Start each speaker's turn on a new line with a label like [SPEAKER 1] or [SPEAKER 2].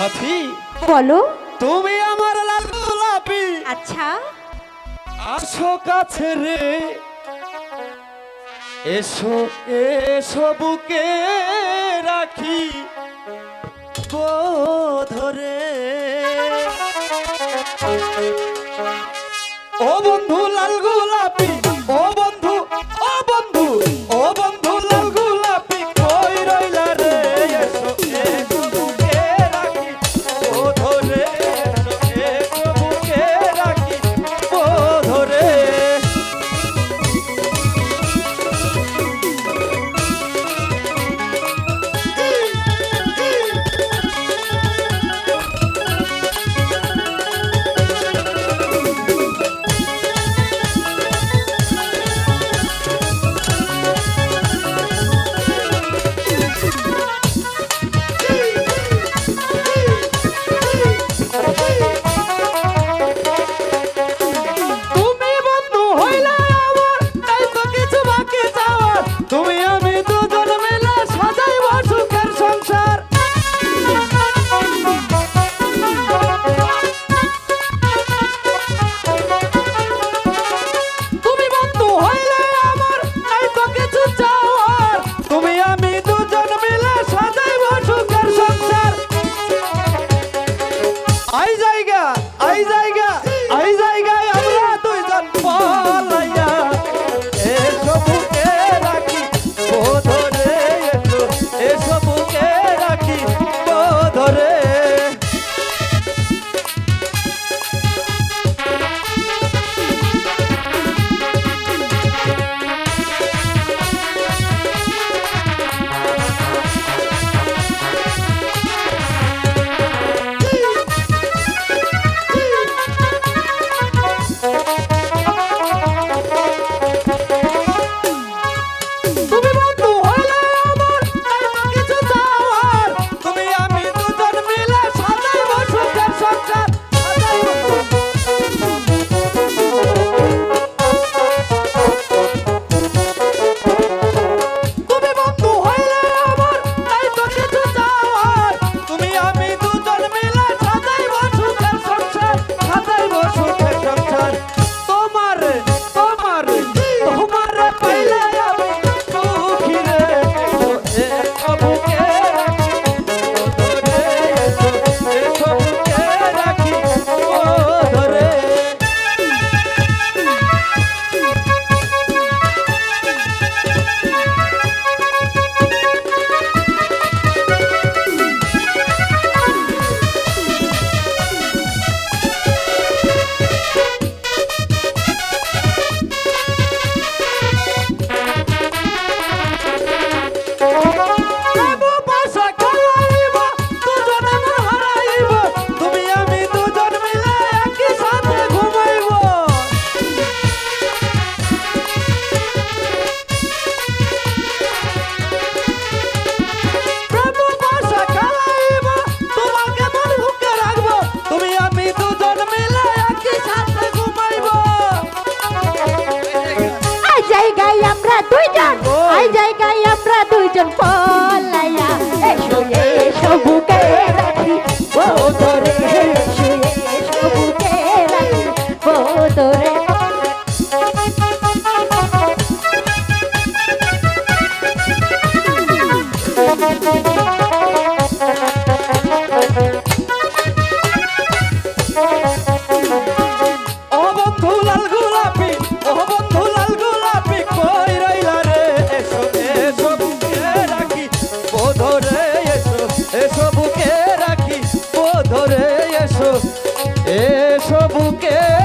[SPEAKER 1] সাথী
[SPEAKER 2] বলো।
[SPEAKER 1] তুমি আমার লাল গোলাপি।
[SPEAKER 2] আচ্ছা।
[SPEAKER 1] আসো কাছে রে। এসো এসো বুকে রাখি। ধরে ও বন্ধু লাল গোলাপি ও আই জায়গা আই জায়গা জায়গায় আমরা দুইজন
[SPEAKER 2] ওই জায়গায় আমরা দুইজন।
[SPEAKER 1] ফল Deixa o quê?